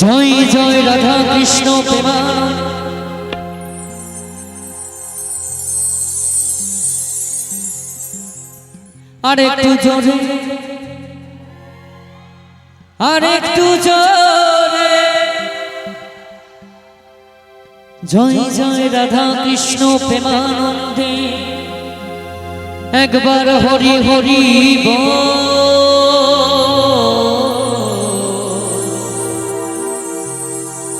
জয় জয় রাধা কৃষ্ণ প্রেমা। আর একটু জোরে। আর একটু জোরে। জয় জয় রাধা কৃষ্ণ প্রেমানন্দে। একবার হরি হরি বল।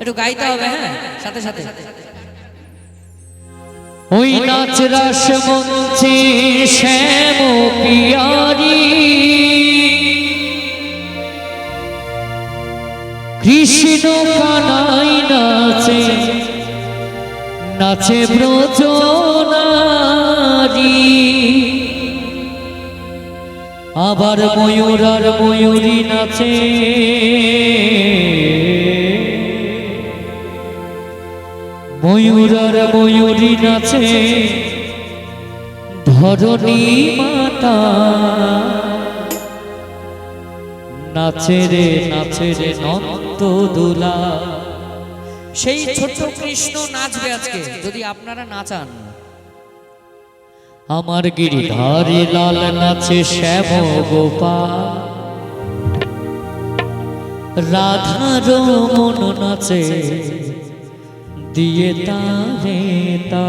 একটু গাইতে হবে হ্যাঁ? সাথে সাথে। ওই নাচ রাস মঞ্চে শ্যাম পিয়ারি। কৃষ্ণ কানাই নাচে নাচে ব্রজনারী। আবার ময়ূর আর ময়ূরী নাচে। ময়ূর আর ময়ূরী নাচে, ধরণী মাতা। নাচে রে নাচে রে নন্দ দুলা। সেই ছোট্ট কৃষ্ণ নাচবে আজকে, যদি আপনারা নাচান। আমার গিরিধারী লাল নাচে শ্যাম গোপাল। রাধার মন নাচে দিয়ে তারে তা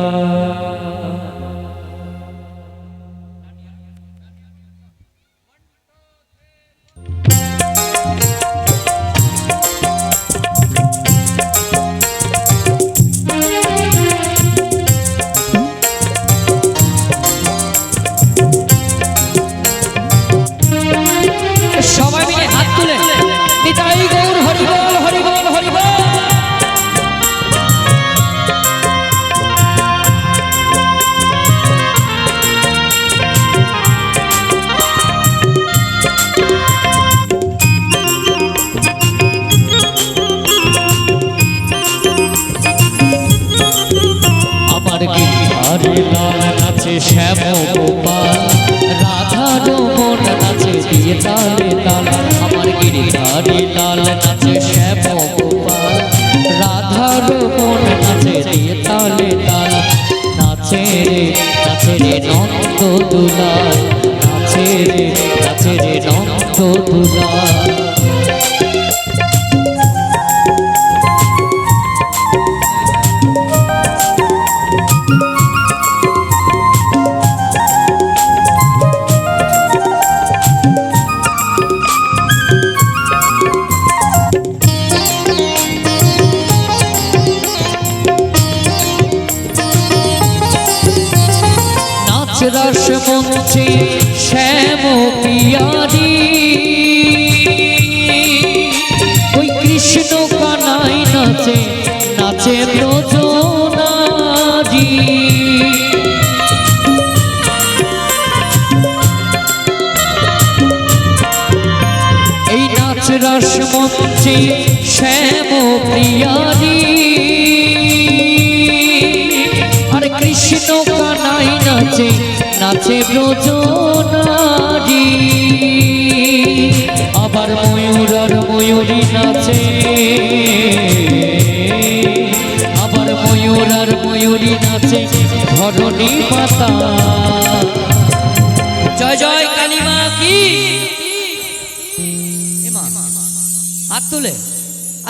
নাচে শ্যাম গোপাল রাধার মন নাচে দিয়ে তালে তাল আমার গিরিধারে লাল নাচে শ্যাম গোপাল রাধার মন নাচে দিয়ে তালে তাল নাচে রে নাচে রে নন্দ দুলাল, নাচে রে নাচে রে নন্দ দুলাল। মঞ্চে শ্যাম পিয়ারি। ওই কৃষ্ণ কানাই নাচে নাচে এই নাচ রস মঞ্চে শ্যাম প্রিয়ারি আর কৃষ্ণ কানাই নাচে নাচে ব্রজনারি আবার ময়ূর আর ময়ূরী নাচে। আবার ময়ূর আর ময়ূরী নাচে ধরণী মাতা জয় জয় কালিমা কি? হাত তুলে।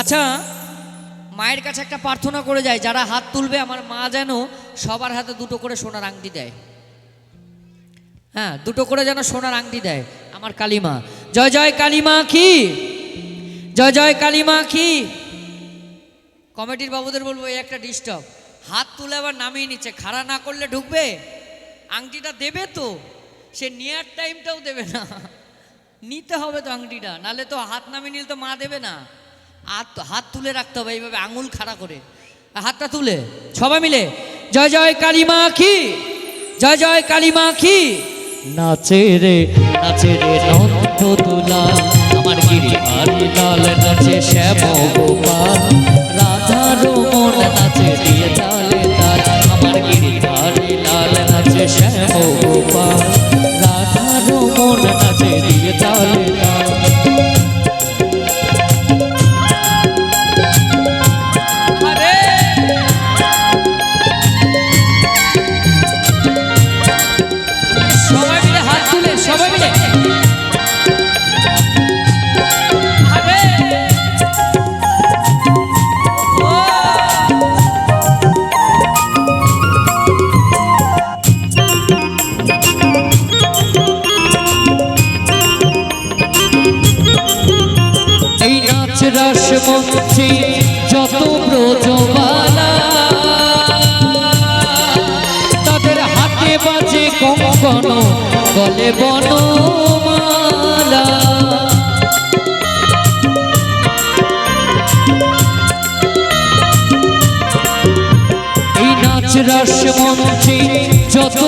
আচ্ছা মায়ের কাছে একটা প্রার্থনা করে যায় যারা হাত তুলবে, আমার মা যেন সবার হাতে দুটো করে সোনার আংটি দেয়। হ্যাঁ দুটো করে যেন সোনার আংটি দেয়, আমার কালিমা। জয় জয় কালিমা কি? জয় জয় কালিমা কি? কমিটির বাবুদের বলব, এই একটা ডিস্টার্ব হাত তুলে আবার নামিয়ে নিচ্ছে, খাড়া না করলে ঢুকবে? আংটিটা দেবে তো, সে নেয়ার টাইমটাও দেবে না। নিতে হবে তো আংটিটা, নালে তো হাত নামিয়ে নিলে তো মা দেবে না। হাত হাত তুলে রাখতে হবে, এইভাবে আঙুল খাড়া করে। হাতটা তুলে, সবাই মিলে, জয় জয় কালী মা কি? জয় জয় কালী মা কি? নাচে রে নাচে রে নন্দ তুলা আমার গিরিধারী লাল নাচে শ্যাম গোপাল রাস মঞ্চে যত ব্রজবালা তাদের হাতে বাজে কঙ্কন গলে বনমালা। এই নাচ যত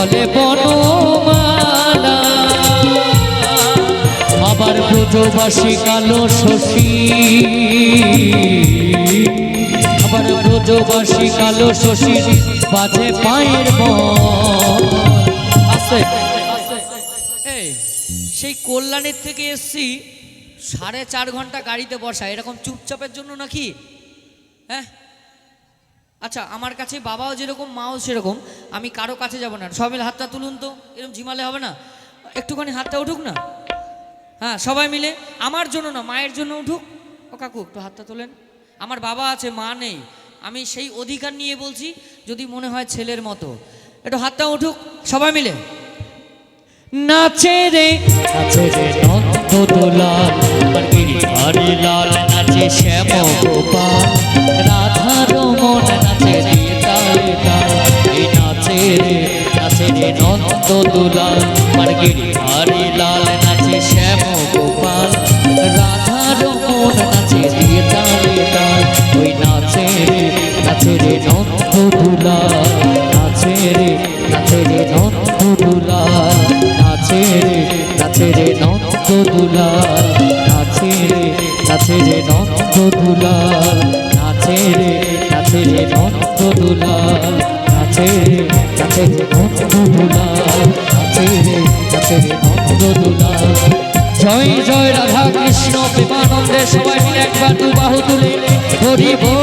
গলে বনমালা। আবার ব্রজবাসী কালো শশী। আবার ব্রজবাসী কালো শশী বাজে পায়ের আছে সেই কল্যাণের থেকে এসছি, সাড়ে চার ঘণ্টা গাড়িতে বসা, এরকম চুপচাপের জন্য নাকি? হ্যাঁ? আচ্ছা আমার কাছে বাবাও যেরকম, মাও সেরকম, আমি কারও কাছে যাব না। সবাই হাতটা তুলুন তো, এরকম ঝিমালে হবে না? একটুখানি হাতটা উঠুক না? হ্যাঁ সবাই মিলে, আমার জন্য না, মায়ের জন্য উঠুক। ও কাকু, একটু হাতটা তোলেন। আমার বাবা আছে, মা নেই। আমি সেই অধিকার নিয়ে বলছি, যদি মনে হয় ছেলের মতো। একটু হাতটা উঠুক, সবাই মিলে। নাচে রে নাচে রে, নন্দ লাল, নাচে শ্যাম গোপাল। রাধা রমন নাচে দিয়ে তালে তাল এই নাচে রে নাচে রে নন্দ দোলাল আমার গিরিধারী লাল নাচে শ্যাম গোপাল রাধা নাচে রে নাচে রে নন্দ দুলাল কাছে রে নাচে রে নন্দ দুলাল কাছে রে নাচে রে নন্দ দুলাল জয় জয়, রাধা কৃষ্ণ প্রেমানন্দে সবাই মিলে একবার দু বাহু তুলে হরি বল।